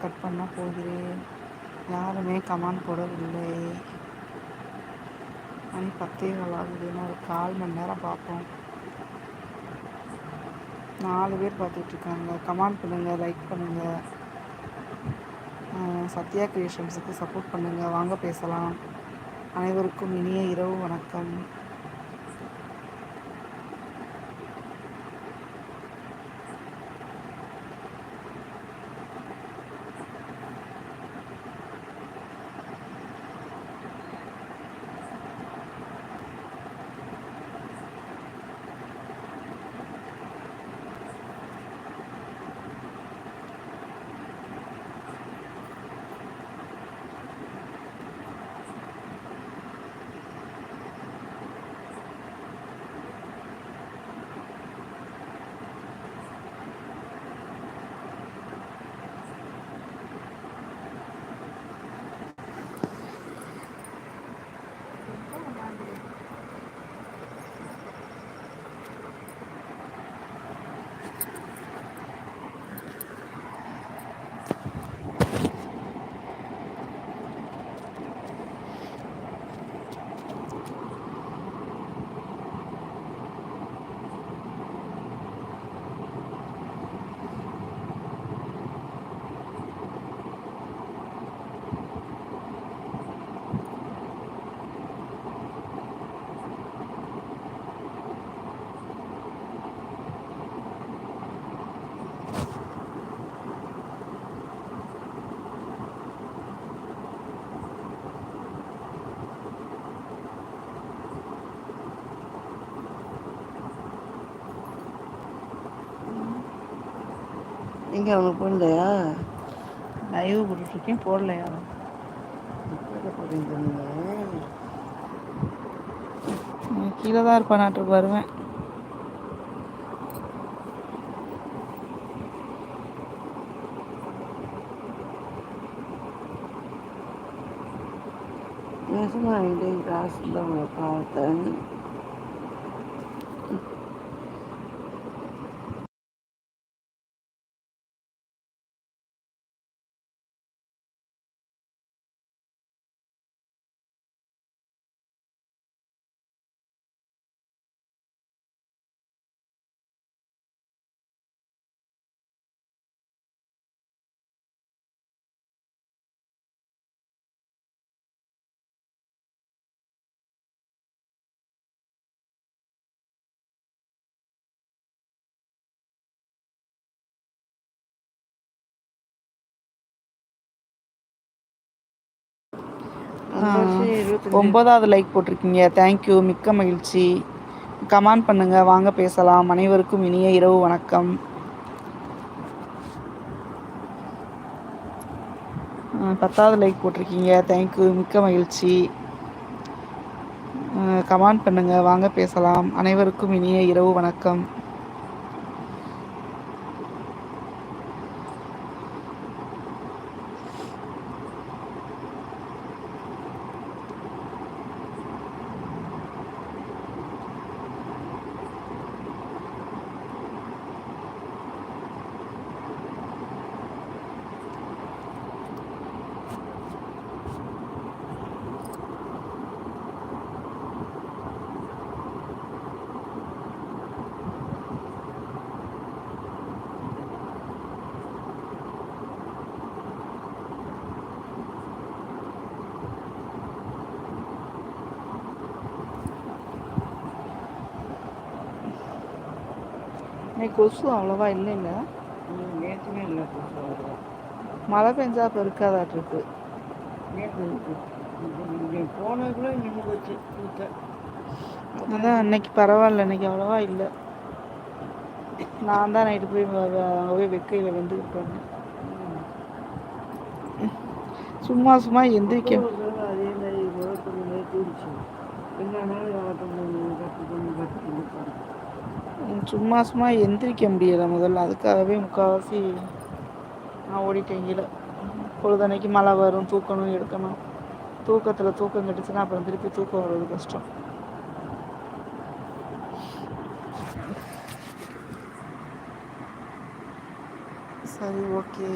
Cut பண்ண போகிறேன் யாருமே கமெண்ட் போடவில்லை. மணி பத்தே கால் ஒரு கால் மணி நேரம் பார்ப்போம். நாலு பேர் பார்த்துட்ருக்காங்க கமெண்ட் பண்ணுங்கள் லைக் பண்ணுங்கள் சத்யா கிரியேஷன்ஸுக்கு சப்போர்ட் பண்ணுங்கள் வாங்க பேசலாம். அனைவருக்கும் இனிய இரவு வணக்கம். எங்க அவங்க போடலையா லைவ் போட்டுட்ருக்கேன் போடலையா? போடுறீங்க கீழே தான் இருப்பேன் நாட்டுக்கு வருவேன். நிஜமா இடையே காசு தான் உங்களை பார்த்தேன் ஒன்பதாவது லைக் போட்டிருக்கீங்க. தேங்க்யூ மிக்க மகிழ்ச்சி. கமெண்ட் பண்ணுங்க. வாங்க பேசலாம். அனைவருக்கும் இனிய இரவு வணக்கம். பத்தாவது லைக் போட்டிருக்கீங்க. தேங்க்யூ மிக்க மகிழ்ச்சி. கமெண்ட் பண்ணுங்க. வாங்க பேசலாம். அனைவருக்கும் இனிய இரவு வணக்கம். இன்னைக்கு கொசு அவ்வளோவா இல்லைங்க. நேற்றுமே இல்லை மழை பெஞ்சா இப்போ இருக்காதாட்டிருக்கு போனதுக்குள்ள நின்று போச்சு அதான் இன்னைக்கு பரவாயில்ல இன்னைக்கு அவ்வளோவா இல்லை. நான் தான் நைட்டு போய் அங்கே போய் வெக்கையில் வெந்துக்கிட்டு சும்மா சும்மா எந்திரிக்க சும்மா சும்மா எந்திரிக்க முடியலை முதல்ல. அதுக்காகவே முக்கால்வாசி நான் ஓடிட்டேன் கீழே. பொழுதன்னைக்கு மழை வரும் தூக்கணும் எடுக்கணும். தூக்கத்தில் தூக்கம் கெட்டுச்சுன்னா அப்புறம் திருப்பி தூக்கம் வர்றது கஷ்டம். சரி ஓகே.